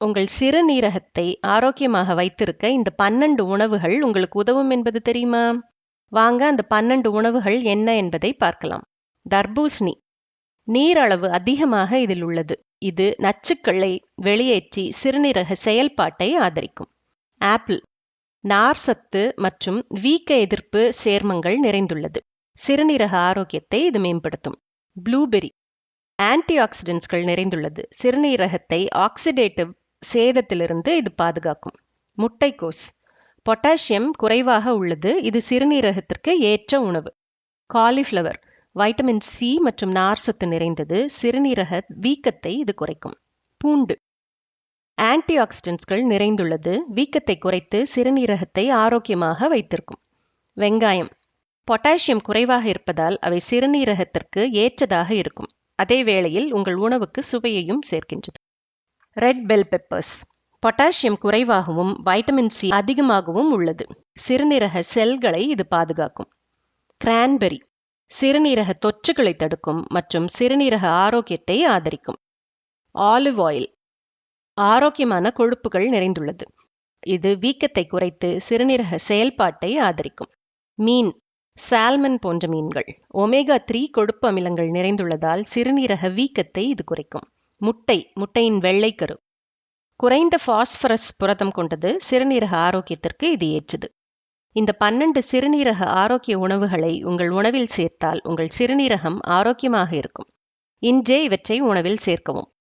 உங்கள் சிறுநீரகத்தை ஆரோக்கியமாக வைத்திருக்க இந்த பன்னெண்டு உணவுகள் உங்களுக்கு உதவும் என்பது தெரியுமா? வாங்க அந்த பன்னெண்டு உணவுகள் என்ன என்பதை பார்க்கலாம். தர்பூசணி. நீரளவு அதிகமாக இதில் உள்ளது. இது நச்சுக்களை வெளியேற்றி சிறுநீரக செயல்பாட்டை ஆதரிக்கும். ஆப்பிள். நார் சத்து மற்றும் வீக்க எதிர்ப்பு சேர்மங்கள் நிறைந்துள்ளது. சிறுநீரக ஆரோக்கியத்தை இது மேம்படுத்தும். ப்ளூபெரி ஆன்டி ஆக்சிடென்ட்ஸ்கள் நிறைந்துள்ளது. சிறுநீரகத்தை ஆக்சிடேட்டிவ் சேதத்திலிருந்து இது பாதுகாக்கும். முட்டைக்கோஸ். பொட்டாசியம் குறைவாக உள்ளது. இது சிறுநீரகத்திற்கு ஏற்ற உணவு. காலிஃப்ளவர். வைட்டமின் சி மற்றும் நார்சத்து நிறைந்தது. சிறுநீரக வீக்கத்தை இது குறைக்கும். பூண்டு. ஆன்டிஆக்சிடென்ட்ஸ்கள் நிறைந்துள்ளது. வீக்கத்தை குறைத்து சிறுநீரகத்தை ஆரோக்கியமாக வைத்திருக்கும். வெங்காயம். பொட்டாசியம் குறைவாக இருப்பதால் அவை சிறுநீரகத்திற்கு ஏற்றதாக இருக்கும். அதே வேளையில் உங்கள் உணவுக்கு சுவையையும் சேர்க்கின்றது. Red bell peppers. பொட்டாசியம் குறைவாகவும் வைட்டமின் சி அதிகமாகவும் உள்ளது. சிறுநீரக செல்களை இது பாதுகாக்கும். கிரான்பெரி. சிறுநீரக தொற்றுகளை தடுக்கும் மற்றும் சிறுநீரக ஆரோக்கியத்தை ஆதரிக்கும். Olive oil. ஆரோக்கியமான கொழுப்புகள் நிறைந்துள்ளது. இது வீக்கத்தை குறைத்து சிறுநீரக செயல்பாட்டை ஆதரிக்கும். மீன். சால்மன் போன்ற மீன்கள். ஒமேகா த்ரீ கொழுப்பு அமிலங்கள் நிறைந்துள்ளதால் சிறுநீரக வீக்கத்தை இது குறைக்கும். முட்டை முட்டையின் வெள்ளைக்கரு குறைந்த பாஸ்பரஸ் புரதம் கொண்டது சிறுநீரக ஆரோக்கியத்திற்கு இது ஏற்றது. இந்த பன்னெண்டு சிறுநீரக ஆரோக்கிய உணவுகளை உங்கள் உணவில் சேர்த்தால் உங்கள் சிறுநீரகம் ஆரோக்கியமாக இருக்கும். இன்றே இவற்றை உணவில் சேர்க்கவும்.